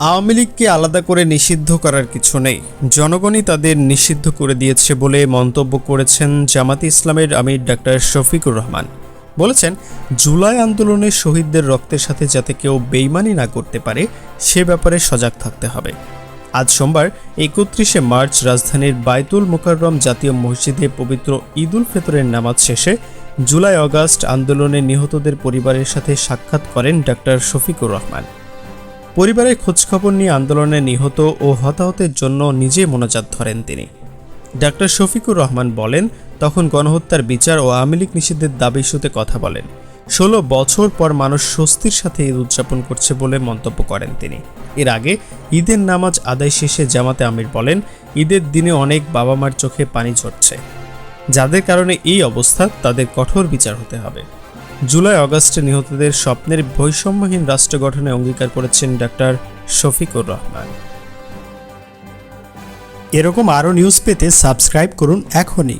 আওয়ামী লীগকে আলাদা করে নিষিদ্ধ করার কিছু নেই। জনগণই তাদের নিষিদ্ধ করে দিয়েছে বলে মন্তব্য করেছেন জামাতে ইসলামের আমির ডাক্তার শফিকুর রহমান। বলেছেন, জুলাই আন্দোলনে শহীদদের রক্তের সাথে যাতে কেউ বেইমানি না করতে পারে, সে ব্যাপারে সজাগ থাকতে হবে। আজ সোমবার, একত্রিশে মার্চ, রাজধানীর বায়তুল মোকাররম জাতীয় মসজিদে পবিত্র ঈদুল ফেতরের নামাজ শেষে জুলাই অগাস্ট আন্দোলনে নিহতদের পরিবারের সাথে সাক্ষাৎ করেন ডাক্তার শফিকুর রহমান। পরিবারের খোঁজখবর নিয়ে আন্দোলনে নিহত ও হতাহতের জন্য নিজে মোনাজাত ধরেন তিনি। ডাক্তার শফিকুর রহমান বলেন, তখন গণহত্যার বিচার ও আওয়ামী লীগ নিষিদ্ধের দাবি ইস্যুতে কথা বলেন। ষোলো বছর পর মানুষ স্বস্তির সাথে ঈদ উদযাপন করছে বলে মন্তব্য করেন তিনি। এর আগে ঈদের নামাজ আদায় শেষে জামাতে আমির বলেন, ঈদের দিনে অনেক বাবা মার চোখে পানি ঝরছে। যাদের কারণে এই অবস্থা, তাদের কঠোর বিচার হতে হবে। জুলাই অগাস্টে নিহতদের স্বপ্নের বৈষম্যহীন রাষ্ট্র গঠনে অঙ্গীকার করেছেন ডাক্তার শফিকুর রহমান। এরকম আরও নিউজ পেতে সাবস্ক্রাইব করুন এখনই।